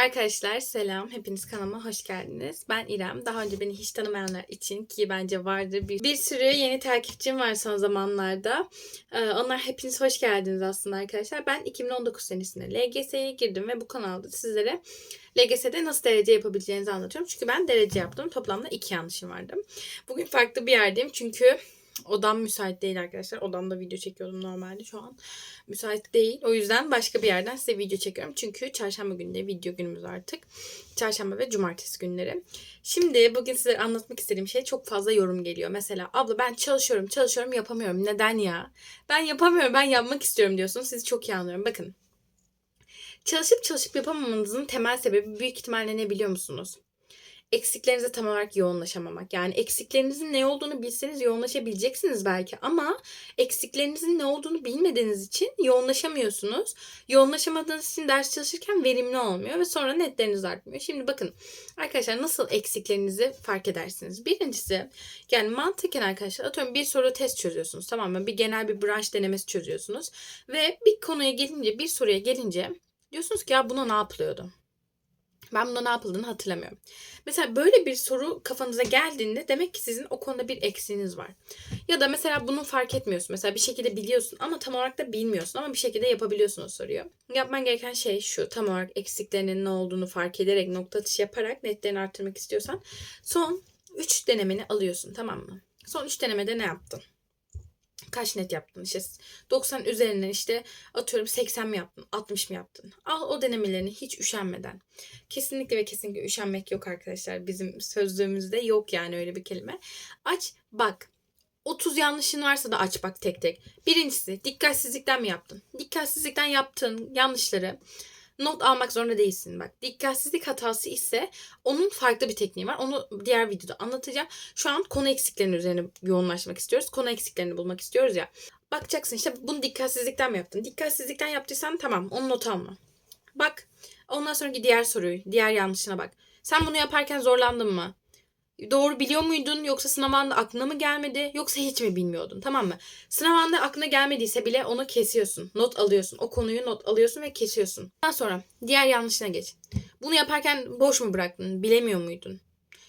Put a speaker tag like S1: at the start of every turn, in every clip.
S1: Arkadaşlar selam. Hepiniz kanalıma hoş geldiniz. Ben İrem. Daha önce beni hiç tanımayanlar için ki bence vardır bir, bir sürü yeni takipçim var son zamanlarda. Ee, onlar hepiniz hoş geldiniz aslında arkadaşlar. Ben 2019 senesinde LGS'ye girdim ve bu kanalda sizlere LGS'de nasıl derece yapabileceğinizi anlatıyorum. Çünkü ben derece yaptım. Toplamda iki yanlışım vardı. Bugün farklı bir yerdeyim çünkü odam müsait değil arkadaşlar. Odamda video çekiyordum normalde şu an. Müsait değil. O yüzden başka bir yerden size video çekiyorum. Çünkü çarşamba günü de video günümüz artık. Çarşamba ve cumartesi günleri. Şimdi bugün size anlatmak istediğim şey çok fazla yorum geliyor. Mesela abla ben çalışıyorum çalışıyorum yapamıyorum. Neden ya? Ben yapamıyorum ben yapmak istiyorum diyorsunuz. Sizi çok iyi anlıyorum. Bakın. Çalışıp çalışıp yapamamanızın temel sebebi büyük ihtimalle ne biliyor musunuz? Eksiklerinize tam olarak yoğunlaşamamak. Yani eksiklerinizin ne olduğunu bilseniz yoğunlaşabileceksiniz belki ama eksiklerinizin ne olduğunu bilmediğiniz için yoğunlaşamıyorsunuz. Yoğunlaşamadığınız için ders çalışırken verimli olmuyor ve sonra netleriniz artmıyor. Şimdi bakın arkadaşlar nasıl eksiklerinizi fark edersiniz. Birincisi yani mantıken arkadaşlar atıyorum bir soru test çözüyorsunuz tamam mı? Bir genel bir branş denemesi çözüyorsunuz ve bir konuya gelince bir soruya gelince diyorsunuz ki ya buna ne yapılıyordu? Ben bunda ne yapıldığını hatırlamıyorum. Mesela böyle bir soru kafanıza geldiğinde demek ki sizin o konuda bir eksiğiniz var. Ya da mesela bunu fark etmiyorsun. Mesela bir şekilde biliyorsun ama tam olarak da bilmiyorsun ama bir şekilde yapabiliyorsun o soruyu. Yapman gereken şey şu. Tam olarak eksiklerinin ne olduğunu fark ederek nokta atışı yaparak netlerini arttırmak istiyorsan son 3 denemeni alıyorsun tamam mı? Son 3 denemede ne yaptın? Kaç net yaptın? İşte 90 üzerinden işte atıyorum 80 mi yaptın? 60 mı yaptın? Al o denemelerini hiç üşenmeden. Kesinlikle ve kesinlikle üşenmek yok arkadaşlar. Bizim sözlüğümüzde yok yani öyle bir kelime. Aç bak. 30 yanlışın varsa da aç bak tek tek. Birincisi dikkatsizlikten mi yaptın? Dikkatsizlikten yaptığın yanlışları not almak zorunda değilsin bak. Dikkatsizlik hatası ise onun farklı bir tekniği var. Onu diğer videoda anlatacağım. Şu an konu eksiklerinin üzerine yoğunlaşmak istiyoruz. Konu eksiklerini bulmak istiyoruz ya. Bakacaksın işte bunu dikkatsizlikten mi yaptın? Dikkatsizlikten yaptıysan tamam onu not alma. Bak ondan sonraki diğer soruyu, diğer yanlışına bak. Sen bunu yaparken zorlandın mı? Doğru biliyor muydun yoksa sınav anında aklına mı gelmedi yoksa hiç mi bilmiyordun tamam mı? Sınav anında aklına gelmediyse bile onu kesiyorsun. Not alıyorsun. O konuyu not alıyorsun ve kesiyorsun. Daha sonra diğer yanlışına geç. Bunu yaparken boş mu bıraktın? Bilemiyor muydun?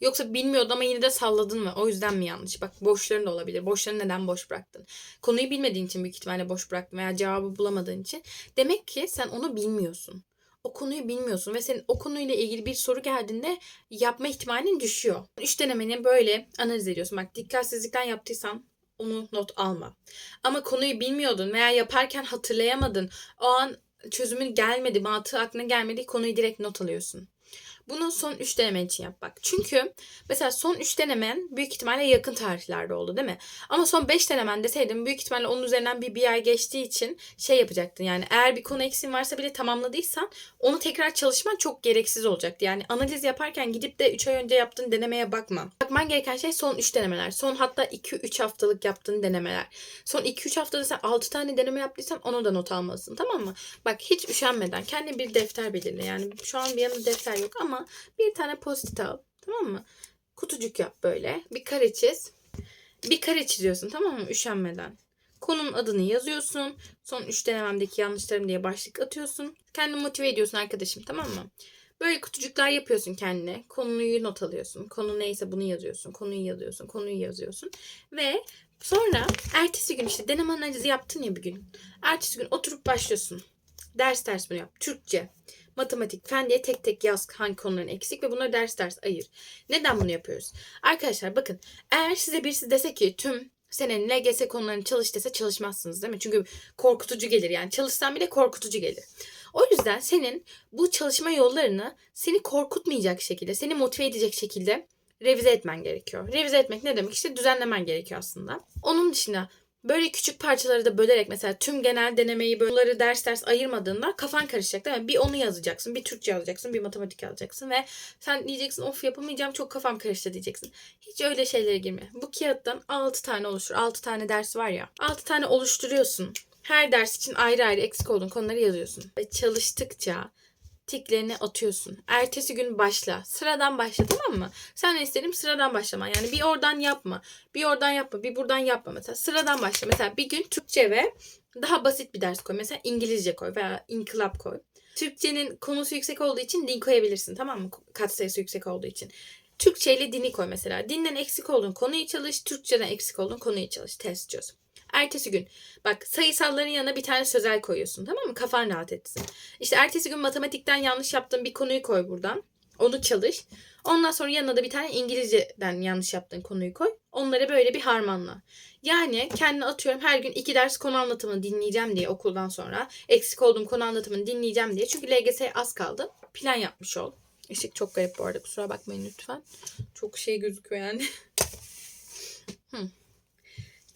S1: Yoksa bilmiyordun ama yine de salladın mı? O yüzden mi yanlış? Bak boşların da olabilir. Boşları neden boş bıraktın? Konuyu bilmediğin için büyük ihtimalle boş bıraktın veya cevabı bulamadığın için. Demek ki sen onu bilmiyorsun o konuyu bilmiyorsun ve senin o konuyla ilgili bir soru geldiğinde yapma ihtimalin düşüyor. Üç denemeni böyle analiz ediyorsun. Bak dikkatsizlikten yaptıysan onu not alma. Ama konuyu bilmiyordun veya yaparken hatırlayamadın. O an çözümün gelmedi, mantığı aklına gelmedi. Konuyu direkt not alıyorsun. Bunu son 3 deneme için yap bak. Çünkü mesela son 3 denemen büyük ihtimalle yakın tarihlerde oldu değil mi? Ama son 5 denemen deseydim büyük ihtimalle onun üzerinden bir, bir ay geçtiği için şey yapacaktın. Yani eğer bir konu eksin varsa bile tamamladıysan onu tekrar çalışman çok gereksiz olacaktı. Yani analiz yaparken gidip de 3 ay önce yaptığın denemeye bakma. Bakman gereken şey son 3 denemeler. Son hatta 2-3 haftalık yaptığın denemeler. Son 2-3 haftada sen 6 tane deneme yaptıysan onu da not almalısın tamam mı? Bak hiç üşenmeden kendi bir defter belirle. Yani şu an bir yanımda defter yok ama ama bir tane post al. Tamam mı? Kutucuk yap böyle. Bir kare çiz. Bir kare çiziyorsun tamam mı? Üşenmeden. Konunun adını yazıyorsun. Son 3 denememdeki yanlışlarım diye başlık atıyorsun. Kendini motive ediyorsun arkadaşım tamam mı? Böyle kutucuklar yapıyorsun kendine. Konuyu not alıyorsun. Konu neyse bunu yazıyorsun. Konuyu yazıyorsun. Konuyu yazıyorsun. Ve sonra ertesi gün işte deneme analizi yaptın ya bir gün. Ertesi gün oturup başlıyorsun. Ders ders bunu yap. Türkçe, matematik, fen diye tek tek yaz hangi konuların eksik ve bunları ders ders ayır. Neden bunu yapıyoruz? Arkadaşlar bakın eğer size birisi dese ki tüm senin LGS konularını çalış dese çalışmazsınız değil mi? Çünkü korkutucu gelir yani çalışsan bile korkutucu gelir. O yüzden senin bu çalışma yollarını seni korkutmayacak şekilde, seni motive edecek şekilde revize etmen gerekiyor. Revize etmek ne demek? İşte düzenlemen gerekiyor aslında. Onun dışında Böyle küçük parçaları da bölerek mesela tüm genel denemeyi bunları ders ders ayırmadığında kafan karışacak değil mi? Bir onu yazacaksın, bir Türkçe yazacaksın, bir matematik yazacaksın ve sen diyeceksin of yapamayacağım çok kafam karıştı diyeceksin. Hiç öyle şeylere girme. Bu kağıttan 6 tane oluşur. 6 tane ders var ya. 6 tane oluşturuyorsun. Her ders için ayrı ayrı eksik olduğun konuları yazıyorsun. Ve çalıştıkça tiklerini atıyorsun. Ertesi gün başla. Sıradan başla tamam mı? Sen istedim sıradan başlama. Yani bir oradan yapma. Bir oradan yapma. Bir buradan yapma mesela. Sıradan başla. Mesela bir gün Türkçe ve daha basit bir ders koy. Mesela İngilizce koy veya inkılap koy. Türkçenin konusu yüksek olduğu için din koyabilirsin tamam mı? Katsayısı yüksek olduğu için. Türkçe ile dini koy mesela. Dinden eksik olduğun konuyu çalış, Türkçeden eksik olduğun konuyu çalış, test çöz. Ertesi gün bak sayısalların yanına bir tane sözel koyuyorsun tamam mı? Kafan rahat etsin. İşte ertesi gün matematikten yanlış yaptığın bir konuyu koy buradan. Onu çalış. Ondan sonra yanına da bir tane İngilizceden yanlış yaptığın konuyu koy. Onları böyle bir harmanla. Yani kendine atıyorum her gün iki ders konu anlatımını dinleyeceğim diye okuldan sonra. Eksik olduğum konu anlatımını dinleyeceğim diye. Çünkü LGS'ye az kaldı. Plan yapmış ol. Işık çok garip bu arada kusura bakmayın lütfen. Çok şey gözüküyor yani. Hı.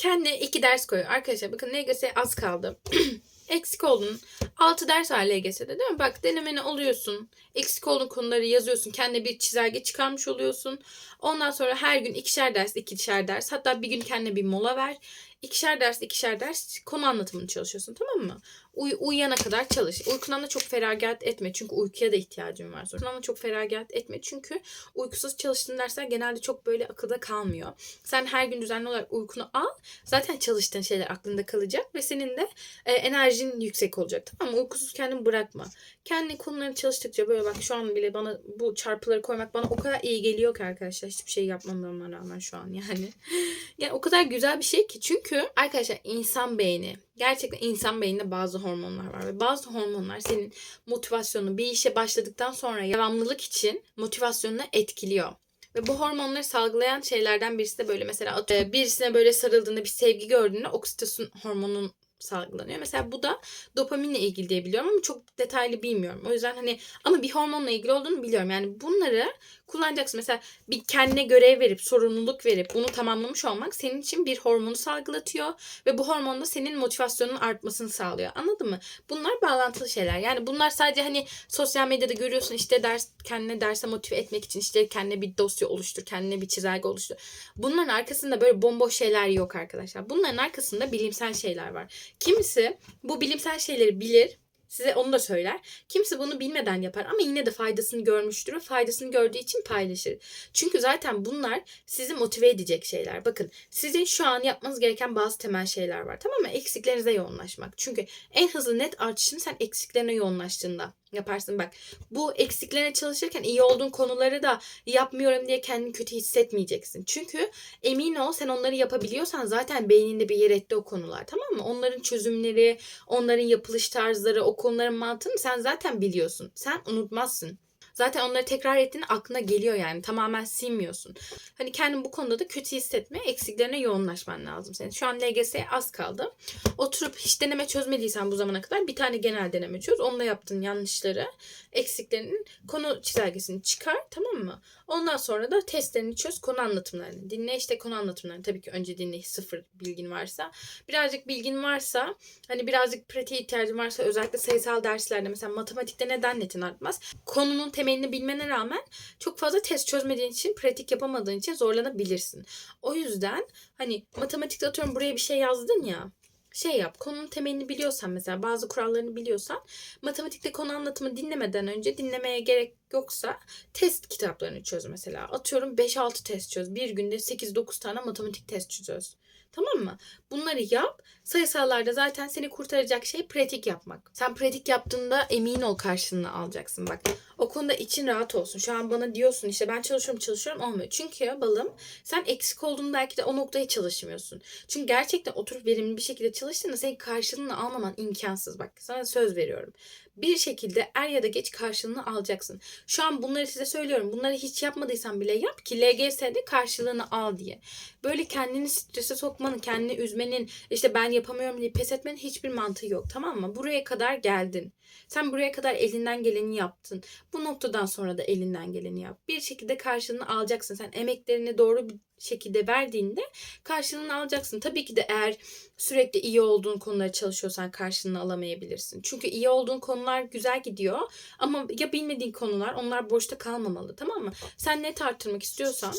S1: Kendine iki ders koy. Arkadaşlar bakın LGS'ye az kaldı. Eksik oldun. 6 ders var LGS'de değil mi? Bak denemeni alıyorsun. Eksik olduğun konuları yazıyorsun. Kendine bir çizelge çıkarmış oluyorsun. Ondan sonra her gün ikişer ders, ikişer ders. Hatta bir gün kendine bir mola ver. İkişer ders, ikişer ders konu anlatımını çalışıyorsun tamam mı? Uy- uyuyana kadar çalış. Uykundan da çok feragat etme. Çünkü uykuya da ihtiyacın var. Uykundan da çok feragat etme. Çünkü uykusuz çalıştığın dersler genelde çok böyle akılda kalmıyor. Sen her gün düzenli olarak uykunu al. Zaten çalıştığın şeyler aklında kalacak ve senin de e, enerjin yüksek olacak. Tamam mı? Uykusuz kendini bırakma. Kendi konularını çalıştıkça böyle bak şu an bile bana bu çarpıları koymak bana o kadar iyi geliyor ki arkadaşlar. Hiçbir şey yapmamama rağmen şu an yani. yani o kadar güzel bir şey ki. Çünkü arkadaşlar insan beyni gerçekten insan beyninde bazı hormonlar var ve bazı hormonlar senin motivasyonunu bir işe başladıktan sonra devamlılık için motivasyonunu etkiliyor. Ve bu hormonları salgılayan şeylerden birisi de böyle mesela at- birisine böyle sarıldığında bir sevgi gördüğünde oksitosin hormonun salgılanıyor. Mesela bu da dopaminle ilgili diye biliyorum ama çok detaylı bilmiyorum. O yüzden hani ama bir hormonla ilgili olduğunu biliyorum. Yani bunları kullanacaksın. Mesela bir kendine görev verip sorumluluk verip bunu tamamlamış olmak senin için bir hormonu salgılatıyor ve bu hormon da senin motivasyonun artmasını sağlıyor. Anladın mı? Bunlar bağlantılı şeyler. Yani bunlar sadece hani sosyal medyada görüyorsun işte ders kendine derse motive etmek için işte kendine bir dosya oluştur, kendine bir çizelge oluştur. Bunların arkasında böyle bomboş şeyler yok arkadaşlar. Bunların arkasında bilimsel şeyler var. Kimisi bu bilimsel şeyleri bilir Size onu da söyler. Kimse bunu bilmeden yapar ama yine de faydasını görmüştür ve faydasını gördüğü için paylaşır. Çünkü zaten bunlar sizi motive edecek şeyler. Bakın sizin şu an yapmanız gereken bazı temel şeyler var. Tamam mı? Eksiklerinize yoğunlaşmak. Çünkü en hızlı net artışını sen eksiklerine yoğunlaştığında yaparsın. Bak bu eksiklerine çalışırken iyi olduğun konuları da yapmıyorum diye kendini kötü hissetmeyeceksin. Çünkü emin ol sen onları yapabiliyorsan zaten beyninde bir yer etti o konular tamam mı? Onların çözümleri, onların yapılış tarzları, o konuların mantığını sen zaten biliyorsun. Sen unutmazsın. Zaten onları tekrar ettiğinde aklına geliyor yani. Tamamen silmiyorsun. Hani kendin bu konuda da kötü hissetme, eksiklerine yoğunlaşman lazım senin. Şu an LGS'ye az kaldı. Oturup hiç deneme çözmediysen bu zamana kadar bir tane genel deneme çöz. Onunla yaptığın yanlışları, eksiklerinin konu çizelgesini çıkar tamam mı? Ondan sonra da testlerini çöz, konu anlatımlarını. Dinle işte konu anlatımlarını. Tabii ki önce dinle sıfır bilgin varsa. Birazcık bilgin varsa, hani birazcık pratiğe ihtiyacın varsa özellikle sayısal derslerde mesela matematikte neden netin artmaz? Konunun temelini bilmene rağmen çok fazla test çözmediğin için, pratik yapamadığın için zorlanabilirsin. O yüzden hani matematikte atıyorum buraya bir şey yazdın ya şey yap konunun temelini biliyorsan mesela bazı kurallarını biliyorsan matematikte konu anlatımı dinlemeden önce dinlemeye gerek yoksa test kitaplarını çöz mesela. Atıyorum 5-6 test çöz. Bir günde 8-9 tane matematik test çöz. Tamam mı? Bunları yap. Sayısallarda zaten seni kurtaracak şey pratik yapmak. Sen pratik yaptığında emin ol karşılığını alacaksın. Bak o konuda için rahat olsun. Şu an bana diyorsun işte ben çalışıyorum çalışıyorum olmuyor. Çünkü balım sen eksik olduğunda belki de o noktaya çalışmıyorsun. Çünkü gerçekten oturup verimli bir şekilde çalıştığında senin karşılığını almaman imkansız. Bak sana söz veriyorum. Bir şekilde er ya da geç karşılığını alacaksın. Şu an bunları size söylüyorum. Bunları hiç yapmadıysan bile yap ki LGS'de karşılığını al diye. Böyle kendini strese sokmanın, kendini üzmenin, işte ben yapamıyorum diye pes etmenin hiçbir mantığı yok. Tamam mı? Buraya kadar geldin. Sen buraya kadar elinden geleni yaptın. Bu noktadan sonra da elinden geleni yap. Bir şekilde karşılığını alacaksın. Sen emeklerini doğru bir şekilde verdiğinde karşılığını alacaksın. Tabii ki de eğer sürekli iyi olduğun konuları çalışıyorsan karşılığını alamayabilirsin. Çünkü iyi olduğun konular güzel gidiyor ama ya bilmediğin konular onlar boşta kalmamalı tamam mı? Sen net arttırmak istiyorsan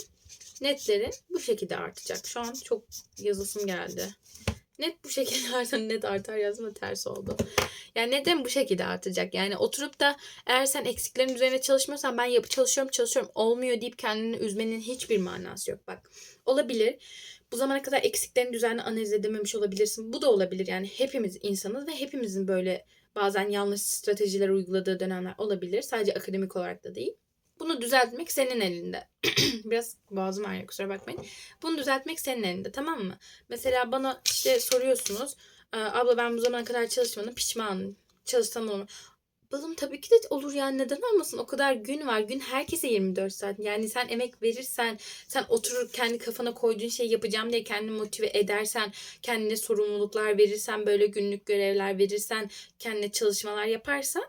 S1: netlerin bu şekilde artacak. Şu an çok yazısım geldi. Net bu şekilde artar, net artar yazma ters oldu. Yani neden bu şekilde artacak? Yani oturup da eğer sen eksiklerin üzerine çalışmıyorsan ben yapı çalışıyorum çalışıyorum olmuyor deyip kendini üzmenin hiçbir manası yok. Bak olabilir. Bu zamana kadar eksiklerini düzenli analiz edememiş olabilirsin. Bu da olabilir. Yani hepimiz insanız ve hepimizin böyle bazen yanlış stratejiler uyguladığı dönemler olabilir. Sadece akademik olarak da değil. Bunu düzeltmek senin elinde. Biraz boğazım ağrıyor kusura bakmayın. Bunu düzeltmek senin elinde tamam mı? Mesela bana işte soruyorsunuz. "Aa, Abla ben bu zamana kadar çalışmadım pişmanım. Çalışsam olur mu?" Balım tabii ki de olur yani neden olmasın? O kadar gün var. Gün herkese 24 saat. Yani sen emek verirsen, sen oturur kendi kafana koyduğun şeyi yapacağım diye kendini motive edersen, kendine sorumluluklar verirsen, böyle günlük görevler verirsen, kendine çalışmalar yaparsan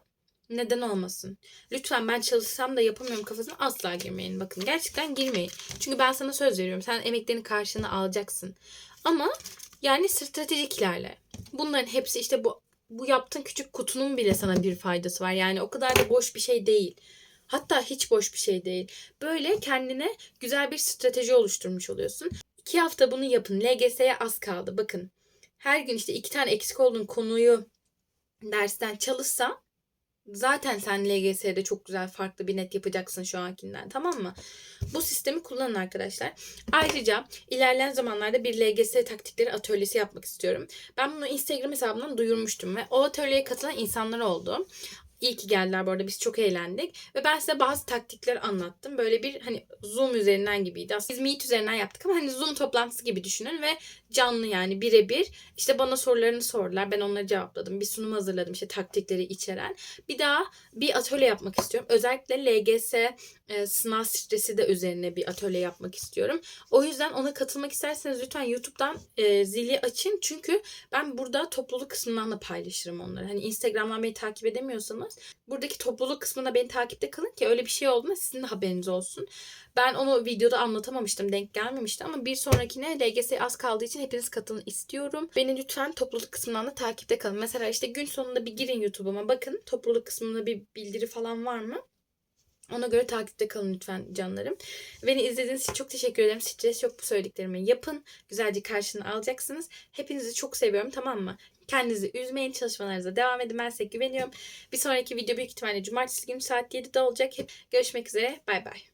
S1: neden olmasın? Lütfen ben çalışsam da yapamıyorum kafasına asla girmeyin. Bakın gerçekten girmeyin. Çünkü ben sana söz veriyorum. Sen emeklerin karşılığını alacaksın. Ama yani stratejik ilerle. Bunların hepsi işte bu bu yaptığın küçük kutunun bile sana bir faydası var. Yani o kadar da boş bir şey değil. Hatta hiç boş bir şey değil. Böyle kendine güzel bir strateji oluşturmuş oluyorsun. İki hafta bunu yapın. LGS'ye az kaldı. Bakın. Her gün işte iki tane eksik olduğun konuyu dersten çalışsan zaten sen LGS'de çok güzel farklı bir net yapacaksın şu ankinden tamam mı? Bu sistemi kullanın arkadaşlar. Ayrıca ilerleyen zamanlarda bir LGS taktikleri atölyesi yapmak istiyorum. Ben bunu Instagram hesabımdan duyurmuştum ve o atölyeye katılan insanlar oldu. İyi ki geldiler bu arada biz çok eğlendik. Ve ben size bazı taktikler anlattım. Böyle bir hani Zoom üzerinden gibiydi. Aslında biz Meet üzerinden yaptık ama hani Zoom toplantısı gibi düşünün ve canlı yani birebir. İşte bana sorularını sordular. Ben onları cevapladım. Bir sunum hazırladım işte taktikleri içeren. Bir daha bir atölye yapmak istiyorum. Özellikle LGS e, sınav stresi de üzerine bir atölye yapmak istiyorum. O yüzden ona katılmak isterseniz lütfen YouTube'dan e, zili açın. Çünkü ben burada topluluk kısmından da paylaşırım onları. Hani Instagram'dan beni takip edemiyorsanız buradaki topluluk kısmında beni takipte kalın ki öyle bir şey olduğunda sizin de haberiniz olsun. Ben onu videoda anlatamamıştım, denk gelmemişti ama bir sonrakine LGS az kaldığı için hepiniz katılın istiyorum. Beni lütfen topluluk kısmından da takipte kalın. Mesela işte gün sonunda bir girin YouTube'uma bakın. Topluluk kısmında bir bildiri falan var mı? Ona göre takipte kalın lütfen canlarım. Beni izlediğiniz için çok teşekkür ederim. Stres yok bu söylediklerimi yapın. Güzelce karşılığını alacaksınız. Hepinizi çok seviyorum tamam mı? Kendinizi üzmeyin. Çalışmalarınıza devam edin. Ben size güveniyorum. Bir sonraki video büyük ihtimalle cumartesi günü saat 7'de olacak. Görüşmek üzere. Bay bay.